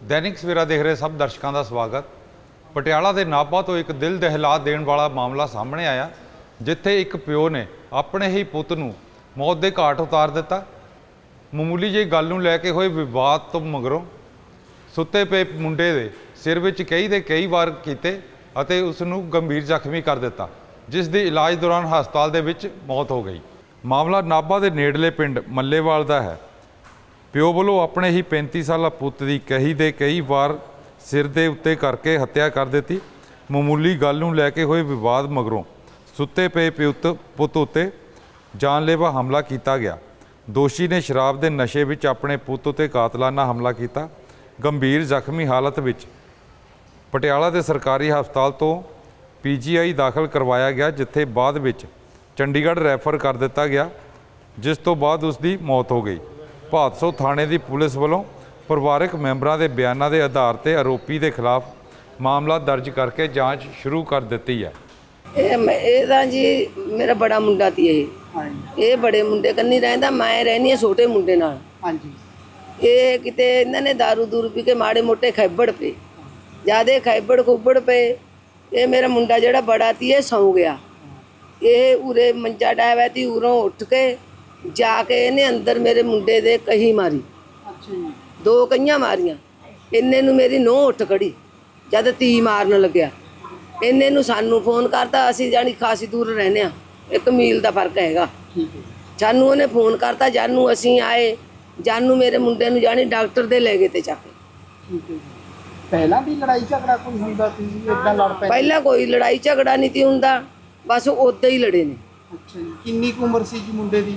ਦੈਨਿਕ ਸਵੇਰਾ ਦੇਖ ਰਹੇ ਸਭ ਦਰਸ਼ਕਾਂ ਦਾ ਸਵਾਗਤ। ਪਟਿਆਲਾ ਦੇ ਨਾਭਾ ਤੋਂ ਇੱਕ ਦਿਲ ਦਹਿਲਾ ਦੇਣ ਵਾਲਾ ਮਾਮਲਾ ਸਾਹਮਣੇ ਆਇਆ, ਜਿੱਥੇ ਇੱਕ ਪਿਓ ਨੇ ਆਪਣੇ ਹੀ ਪੁੱਤ ਨੂੰ ਮੌਤ ਦੇ ਘਾਟ ਉਤਾਰ ਦਿੱਤਾ। ਮਾਮੂਲੀ ਜਿਹੀ ਗੱਲ ਨੂੰ ਲੈ ਕੇ ਹੋਏ ਵਿਵਾਦ ਤੋਂ ਮਗਰੋਂ ਸੁੱਤੇ ਪਏ ਮੁੰਡੇ ਦੇ ਸਿਰ ਵਿੱਚ ਕਈ ਦੇ ਕਈ ਵਾਰ ਕੀਤੇ ਅਤੇ ਉਸ ਨੂੰ ਗੰਭੀਰ ਜ਼ਖਮੀ ਕਰ ਦਿੱਤਾ, ਜਿਸ ਦੀ ਇਲਾਜ ਦੌਰਾਨ ਹਸਪਤਾਲ ਦੇ ਵਿੱਚ ਮੌਤ ਹੋ ਗਈ। ਮਾਮਲਾ ਨਾਭਾ ਦੇ ਨੇੜਲੇ ਪਿੰਡ ਮੱਲੇਵਾਲ ਦਾ ਹੈ। ਪਿਓ ਵੱਲੋਂ ਆਪਣੇ ਹੀ 35 ਸਾਲਾ ਪੁੱਤ ਦੀ ਕਹੀ ਦੇ ਕਈ ਵਾਰ ਸਿਰ ਦੇ ਉੱਤੇ ਕਰਕੇ ਹੱਤਿਆ ਕਰ ਦਿੱਤੀ। ਮਾਮੂਲੀ ਗੱਲ ਨੂੰ ਲੈ ਕੇ ਹੋਏ ਵਿਵਾਦ ਮਗਰੋਂ ਸੁੱਤੇ ਪਏ ਪਿਉਤ ਪੁੱਤ ਉੱਤੇ ਜਾਨਲੇਵਾ ਹਮਲਾ ਕੀਤਾ ਗਿਆ। ਦੋਸ਼ੀ ਨੇ ਸ਼ਰਾਬ ਦੇ ਨਸ਼ੇ ਵਿੱਚ ਆਪਣੇ ਪੁੱਤ ਉੱਤੇ ਕਾਤਲਾਨਾ ਹਮਲਾ ਕੀਤਾ। ਗੰਭੀਰ ਜ਼ਖਮੀ ਹਾਲਤ ਵਿੱਚ ਪਟਿਆਲਾ ਦੇ ਸਰਕਾਰੀ ਹਸਪਤਾਲ ਤੋਂ ਪੀਜੀਆਈ ਦਾਖਲ ਕਰਵਾਇਆ ਗਿਆ, ਜਿੱਥੇ ਬਾਅਦ ਵਿੱਚ ਚੰਡੀਗੜ੍ਹ ਰੈਫਰ ਕਰ ਦਿੱਤਾ ਗਿਆ, ਜਿਸ ਤੋਂ ਬਾਅਦ ਉਸ ਦੀ ਮੌਤ ਹੋ ਗਈ। ਭਾਦਸੋਂ ਥਾਣੇ ਦੀ ਪੁਲਿਸ ਵੱਲੋਂ ਪਰਿਵਾਰਕ ਮੈਂਬਰਾਂ ਦੇ ਬਿਆਨਾਂ ਦੇ ਆਧਾਰ ਤੇ ਆਰੋਪੀ ਦੇ ਖਿਲਾਫ ਮਾਮਲਾ ਦਰਜ ਕਰਕੇ ਜਾਂਚ ਸ਼ੁਰੂ ਕਰ ਦਿੱਤੀ ਹੈ। ਇਹ ਮੈਂ- ਇਹ ਤਾਂ ਜੀ ਮੇਰਾ ਬੜਾ ਮੁੰਡਾ ਤੀ ਇਹ। ਹਾਂਜੀ। ਇਹ ਬੜੇ ਮੁੰਡੇ ਕੰਨੀ ਰਹਿੰਦਾ ਮੈਂ ਰਹਿੰਦੀ ਆ ਛੋਟੇ ਮੁੰਡੇ ਨਾਲ। ਹਾਂਜੀ। ਇਹ ਕਿਤੇ ਇਹਨਾਂ ਨੇ दारू ਦੂਰ ਪੀ ਕੇ ਮਾੜੇ ਮੋਟੇ ਖੈਬੜ ਪਏ। ਜਿਆਦੇ ਖੈਬੜ ਖੁੱਬੜ ਪਏ। ਇਹ ਮੇਰਾ ਮੁੰਡਾ ਜਿਹੜਾ ਬੜਾ ਤੀ ਇਹ ਸੌ ਗਿਆ। ਇਹ ਉਰੇ ਮੰਜਾ ਡਾਇਆ ਤੀ ਉਰੋਂ ਉੱਠ ਕੇ ਜਾ ਕੇ ਇਹਨੇ ਅੰਦਰ ਮੇਰੇ ਮੁੰਡੇ ਦੇ ਕਹੀ ਮਾਰੀ। ਅੱਛਾ ਜੀ। ਦੋ ਕਈਆਂ ਮਾਰੀਆਂ। ਇੰਨੇ ਨੂੰ ਮੇਰੀ ਨੋਹ ਉੱਠ ਖੜੀ ਜਦ ਤੀ ਮਾਰਨ ਲੱਗਿਆ। ਇੰਨੇ ਨੂੰ ਸਾਨੂੰ ਫੋਨ ਕਰਤਾ ਅਸੀਂ ਜਾਣੀ ਖਾਸੀ ਦੂਰ ਰਹਿੰਦੇ ਆ ਇੱਕ ਮੀਲ ਦਾ ਫ਼ਰਕ ਹੈਗਾ। ਜਾਨੂੰ ਉਹਨੇ ਫੋਨ ਕਰਤਾ ਜਾਨੂੰ ਅਸੀਂ ਆਏ। ਜਾਨੂੰ ਮੇਰੇ ਮੁੰਡੇ ਨੂੰ ਜਾਣੀ ਡਾਕਟਰ ਦੇ ਲੈ ਗਏ ਤੇ ਚੱਕ ਪਹਿਲਾਂ ਵੀ ਲੜਾਈ ਝਗੜਾ ਕੋਈ ਹੁੰਦਾ ਸੀ ਇਦਾਂ ਲੜ ਪੈ ਪਹਿਲਾਂ ਕੋਈ ਲੜਾਈ ਝਗੜਾ ਨਹੀਂ ਤੀ ਹੁੰਦਾ। ਬਸ ਉਦਾਂ ਹੀ ਲੜੇ ਨੇ। ਅੱਛਾ ਜੀ। ਕਿੰਨੀ ਕੁ ਉਮਰ ਸੀ ਜੀ ਮੁੰਡੇ ਦੀ?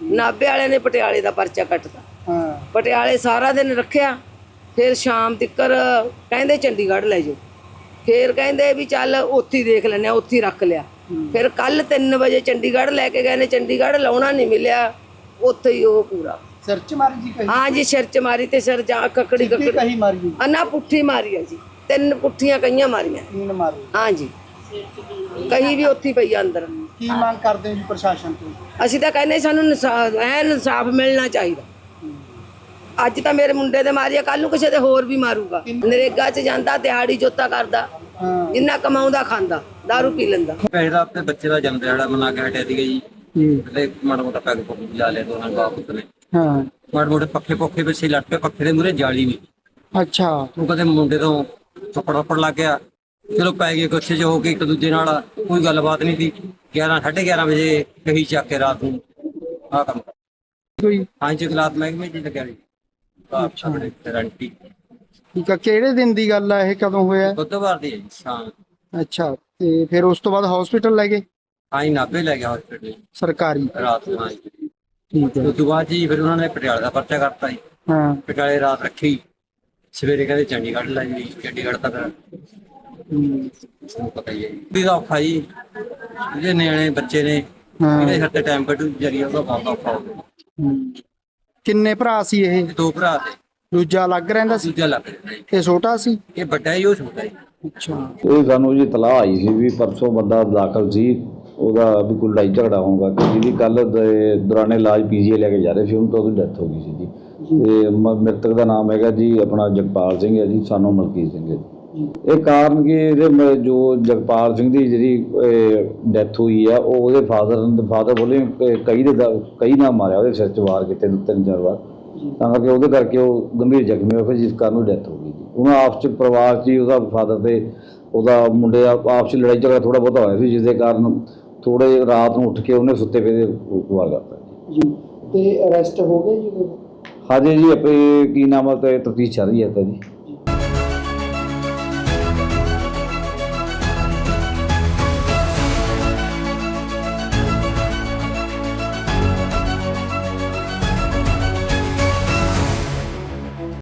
ਨਾਭੇ ਵਾਲਿਆਂ ਨੇ ਪਟਿਆਲੇ ਦਾ ਪਰਚਾ ਕੱਟਤਾ। ਹਾਂ। ਪਟਿਆਲੇ ਸਾਰਾ ਦਿਨ ਰੱਖਿਆ ਫਿਰ ਸ਼ਾਮ ਤੱਕਰ ਕਹਿੰਦੇ ਚੰਡੀਗੜ੍ਹ ਲੈ ਜਾਓ। ਫਿਰ ਕਹਿੰਦੇ ਵੀ ਚੱਲ ਉੱਥੇ ਹੀ ਦੇਖ ਆ ਉੱਥੇ ਹੀ ਰੱਖ ਲਿਆ। ਫਿਰ ਕੱਲ 3 ਵਜੇ ਚੰਡੀਗੜ੍ਹ ਲੈ ਕੇ ਗਏ ਨੇ ਚੰਡੀਗੜ੍ਹ ਲਾਉਣਾ ਨਹੀਂ ਮਿਲਿਆ ਉੱਥੇ ਹੀ ਉਹ ਪੂਰਾ। ਸਿਰ ਚ ਮਾਰੀ ਜੀ ਕਹੀ? ਹਾਂ ਜੀ ਸਿਰ ਚ ਮਾਰੀ ਤੇ ਸਿਰ ਜਾ ਕੱਕੜੀ ਕੱਕੜੀ। ਕਹੀ ਮਾਰੀ ਜੀ। ਅੰਨਾ ਪੁੱਠੀ ਮਾਰੀ ਆ ਜੀ ਤਿੰਨ ਪੁੱਠੀਆਂ ਕਈਆਂ ਮਾਰੀਆਂ। ਕੀਨ ਮਾਰੀ। ਹਾਂ ਜੀ। ਕਹੀ ਵੀ ਉੱਥੇ ਪਈ ਆ ਅੰਦਰ। ਕੀ ਮੰਗ ਕਰਦੇ ਹੋ ਜੀ ਪ੍ਰਸ਼ਾਸਨ ਤੋਂ? ਅਸੀਂ ਤਾਂ ਕਹਿੰਦੇ ਸਾਨੂੰ ਇਨਸਾਫ ਐ ਇਨਸਾਫ ਮਿਲਣਾ ਚਾਹੀਦਾ। ਅੱਜ ਤਾਂ ਮੇਰੇ ਮੁੰਡੇ ਦੇ ਮਾਰਿਆ ਕੱਲ ਨੂੰ ਕਿਸੇ ਦੇ ਹੋਰ ਵੀ ਮਾਰੂਗਾ। ਨਰੇਗਾ 'ਚ ਜਾਂਦਾ ਦਿਹਾੜੀ ਜੋਤਾ ਕਰਦਾ ਹਾਂ। ਜਿੰਨਾ ਕਮਾਉਂਦਾ ਖਾਂਦਾ दारू ਪੀ ਲੈਂਦਾ। ਪਹਿਲਾ ਆਪਣੇ ਬੱਚੇ ਦਾ ਜਨਮ ਦਿਹਾੜਾ ਮਨਾ ਕੇ ਹਟਿਆ ਸੀਗਾ ਜੀ। ਤੇ ਮਾੜਾ ਮੋਟਾ ਪੈਗ ਪੁੱਗ ਲਾ ਲਿਆ ਦੋਨਾਂ ਬਾਪ ਨੇ ਹਾਂ। ਮਾੜੇ ਮੋਟੇ ਪੱਖੇ ਪੁੱਖੇ ਵਿੱਚ ਹੀ ਲਟ ਪਏ ਪੱਖੇ ਦੇ ਮੂਰੇ ਜਾਲੀ ਨਹੀਂ ਅੱਛਾ। ਉਹ ਕਦੇ ਮੁੰਡੇ ਤੋਂ ਥੱਪੜ ਥੱਪੜ ਲੱਗ ਗਿਆ। ਚਲੋ ਪੈ ਗਏ ਗੁੱਸੇ 'ਚ ਹੋ ਕੇ ਇੱਕ ਦੂਜੇ ਨਾਲ ਕੋਈ ਗੱਲਬਾਤ ਨਹੀਂ ਸੀ। 11 11:30 ਵਜੇ ਕਹੀ ਚੱਕ ਕੇ ਰਾਤ ਨੂੰ। ਆ ਕੰਮ ਕੋਈ? ਪੰਜ ਜਗਲਾਤ ਮਹਿਕਮੇ 'ਚ ਲੱਗਿਆ ਜੀ ਆਪ ਆਪਣੇ ਗਰੰਟੀ ਠੀਕ ਆ ਕਿਹੜੇ ਦਿਨ ਦੀ ਗੱਲ ਆ ਇਹ? ਕਦੋਂ ਹੋਇਆ? ਬੁੱਧਵਾਰ ਦੀ ਹੈ ਜੀ ਸ਼ਾਮ। ਅੱਛਾ ਤੇ ਫਿਰ ਉਸ ਤੋਂ ਬਾਅਦ ਹਸਪੀਟਲ ਲੈ ਗਏ? ਆਈ ਨਾਭੇ ਲੈ ਗਿਆ ਹਸਪੀਟਲ ਸਰਕਾਰੀ। ਰਾਤ ਨੂੰ ਆਈ ਠੀਕ ਹੈ ਉਸ ਤੋਂ ਬਾਅਦ ਜੀ ਫਿਰ ਉਹਨਾਂ ਨੇ ਪਟਿਆਲਾ ਦਾ ਪਰਚਾ ਕਰਤਾ ਜੀ। ਹਾਂ। ਪਟਿਆਲੇ ਰਾਤ ਰੱਖੀ। ਸਵੇਰੇ ਕਹਿੰਦੇ ਚੰਡੀਗੜ੍ਹ ਲੈ ਜੀ ਚੰਡੀਗੜ੍ਹ ਤੱਕ। ਹੂੰ, ਤੁਹਾਨੂੰ ਪਤਾ ਹੀ ਹੈ ਜੀ। ਵੀ ਦਾ ਔਖਾ ਜੀ। ਜਿਹੜੇ ਨਿਆਣੇ ਬੱਚੇ ਨੇ ਹਾਂ। ਇਹਦੇ ਤੇ ਟਾਈਮ ਕੱਢੂ ਜਰੀਆ ਉਹਦਾ ਬਹੁਤ ਔਖਾ ਹੋ ਗਿਆ ਹੂੰ। ਕਿੰਨੇ ਭਰਾ ਸੀ ਇਹ? ਇਹ ਦੋ ਭਰਾ ਤੇ। ਦੂਜਾ ਅਲੱਗ ਰਹਿੰਦਾ ਸੀ? ਦੂਜਾ ਲੱਗ ਰਿਹਾ ਜੀ ਇਹ ਛੋਟਾ ਸੀ? ਇਹ ਵੱਡਾ ਹੀ ਉਹ ਛੋਟਾ ਜੀ ਅੱਛਾ। ਇਹ ਸਾਨੂੰ ਜੀ ਤਲਾਹ ਆਈ ਸੀ ਵੀ ਪਰਸੋਂ ਬੰਦਾ ਦਾਖਲ ਸੀ ਉਹਦਾ ਵੀ ਕੋਈ ਲੜਾਈ ਝਗੜਾ ਹੋਊਗਾ। ਕਿ ਜਿਹਦੀ ਕੱਲ ਦੇ ਦੌਰਾਨ ਇਲਾਜ ਪੀਜੀਏ ਲੈ ਕੇ ਜਾ ਰਹੇ ਸੀ ਉਹਨੂੰ ਤਾਂ ਉਹਦੀ ਡੈਥ ਹੋ ਗਈ ਸੀ ਜੀ। ਤੇ ਮ- ਮ੍ਰਿਤਕ ਦਾ ਨਾਮ ਹੈਗਾ ਜੀ ਆਪਣਾ ਜਗਪਾਲ ਸਿੰਘ ਹੈ ਜੀ ਸਾਨੂੰ ਮਲਕੀਤ ਸਿੰਘ ਹੈ ਜੀ। ਇਹ ਕਾਰਨ ਕਿ ਇਹਦੇ ਜੋ ਜਗਪਾਲ ਸਿੰਘ ਦੀ ਜਿਹੜੀ ਡੈਥ ਹੋਈ ਆ ਉਹ ਉਹਦੇ ਫਾਦਰ ਫਾਦਰ ਬੋਲੇ ਕਿ ਕਈ ਦੇ ਦਾ- ਕਈ ਨਾਲ ਮਾਰਿਆ ਉਹਦੇ ਸਿਰ 'ਚ ਵਾਰ ਕੀਤੇ ਦੋ ਤਿੰਨ ਚਾਰ ਵਾਰ। ਤਾਂ ਕਰਕੇ ਉਹਦੇ ਕਰਕੇ ਉਹ ਗੰਭੀਰ ਜ਼ਖਮੀ ਹੋਇਆ ਫਿਰ ਜਿਸ ਕਾਰਨ ਉਹ ਡੈਥ ਹੋ ਗਈ ਜੀ। ਉਹਨਾਂ ਆਪਸ ਚ ਪਰਿਵਾਰ 'ਚ ਹੀ ਉਹਦਾ ਫਾਦਰ ਤੇ ਉਹਦਾ ਮੁੰਡੇ ਆਪਸ 'ਚ ਲੜਾਈ ਝਗੜਾ ਥੋੜਾ ਬਹੁਤਾ ਹੋਇਆ ਸੀ ਜਿਸ ਦੇ ਕਾਰਨ ਥੋੜੇ ਰਾਤ ਨੂੰ ਉੱਠ ਕੇ ਉਹਨੇ ਸੁੱਤੇ ਪਏ ਦੇ ਵਾਰ ਕਰਤਾ ਜੀ। ਤੇ ਅਰੈਸਟ ਹੋ ਗਏ ਜੀ? ਹਾਜੇ ਜੀ ਆਪੇ ਕੀ ਨਾਮ ਹੈ ਤੇ ਤਫਤੀਸ਼ ਚੱਲ ਰਹੀ ਹੈ ਤਾਂ ਜੀ।